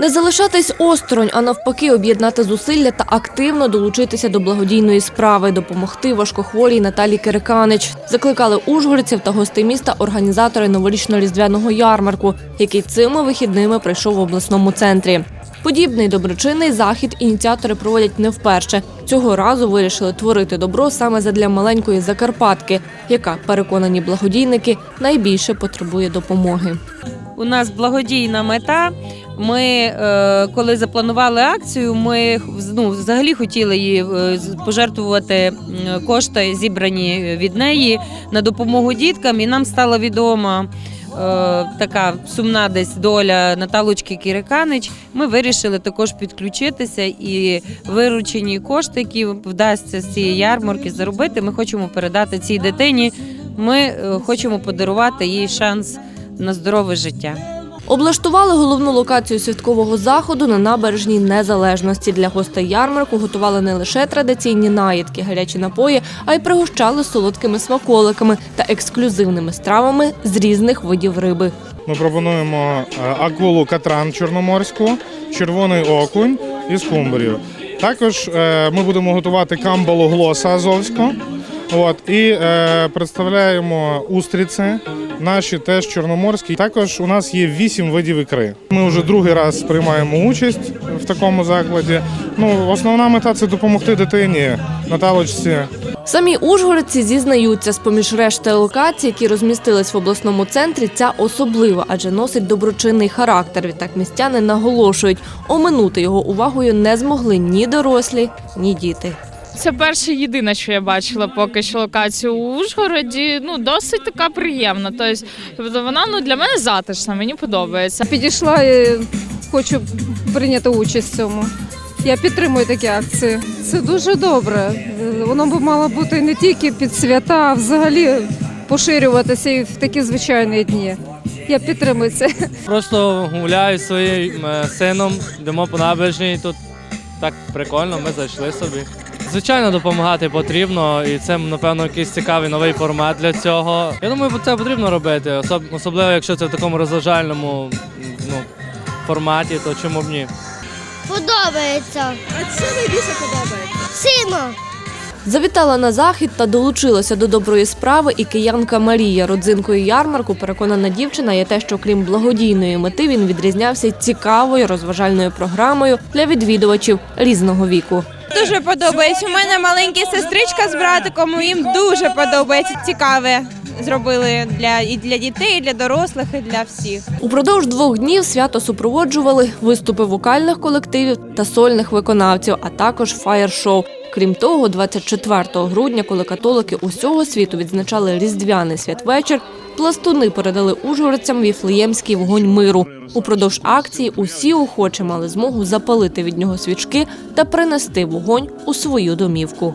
Не залишатись осторонь, а навпаки, об'єднати зусилля та активно долучитися до благодійної справи, допомогти важкохворій Наталі Кириканич. Закликали ужгородців та гостей міста організатори новорічно-різдвяного ярмарку, який цими вихідними прийшов в обласному центрі. Подібний доброчинний захід ініціатори проводять не вперше. Цього разу вирішили творити добро саме задля маленької Закарпатки, яка, переконані благодійники, найбільше потребує допомоги. У нас благодійна мета. Ми, е, коли запланували акцію, ми ну, взагалі хотіли її е, пожертвувати кошти, зібрані від неї на допомогу діткам. І нам стала відома е, така сумна десь доля Наталочки Кіриканич. Ми вирішили також підключитися і виручені кошти, які вдасться з цієї ярмарки заробити. Ми хочемо передати цій дитині. Ми хочемо подарувати їй шанс на здорове життя. Облаштували головну локацію святкового заходу на набережній незалежності. Для гостей ярмарку готували не лише традиційні наїдки, гарячі напої, а й пригощали солодкими смаколиками та ексклюзивними стравами з різних видів риби. Ми пропонуємо е, акулу катран чорноморську, червоний окунь і скумбрію. Також е, ми будемо готувати камбалу глоса азовську. От, і е, представляємо устриці, наші теж чорноморські. Також у нас є вісім видів ікри. Ми вже другий раз приймаємо участь в такому закладі. Ну, основна мета це допомогти дитині, Наталочці. Самі ужгородці зізнаються, з-поміж решти локацій, які розмістились в обласному центрі, ця особлива, адже носить доброчинний характер. Відтак містяни наголошують, оминути його увагою не змогли ні дорослі, ні діти. Це перша єдина, що я бачила поки що локацію у Ужгороді. Ну досить така приємна. Тобто, тобто вона ну для мене затишна, мені подобається. Підійшла і хочу прийняти участь в цьому. Я підтримую такі акції. Це дуже добре. Воно б мало бути не тільки під свята, а взагалі поширюватися і в такі звичайні дні. Я підтримую це. Просто гуляю зі своїм е, сином, йдемо по набережній, тут так прикольно, ми зайшли собі. Звичайно, допомагати потрібно, і це, напевно, якийсь цікавий новий формат для цього. Я думаю, це потрібно робити, особ- особливо якщо це в такому розважальному ну, форматі, то чому б ні? Подобається. А що найбільше подобається? Сильно. Завітала на захід та долучилася до доброї справи і киянка Марія. Родзинкою ярмарку переконана дівчина є те, що крім благодійної мети він відрізнявся цікавою розважальною програмою для відвідувачів різного віку. Дуже подобається. У мене маленька сестричка з братиком. Їм дуже подобається. Цікаве зробили для і для дітей, і для дорослих, і для всіх. Упродовж двох днів свято супроводжували виступи вокальних колективів та сольних виконавців, а також фаєр-шоу. Крім того, 24 грудня, коли католики усього світу відзначали різдвяний святвечір, пластуни передали ужгородцям віфлеємський вогонь миру. Упродовж акції усі охочі мали змогу запалити від нього свічки та принести вогонь у свою домівку.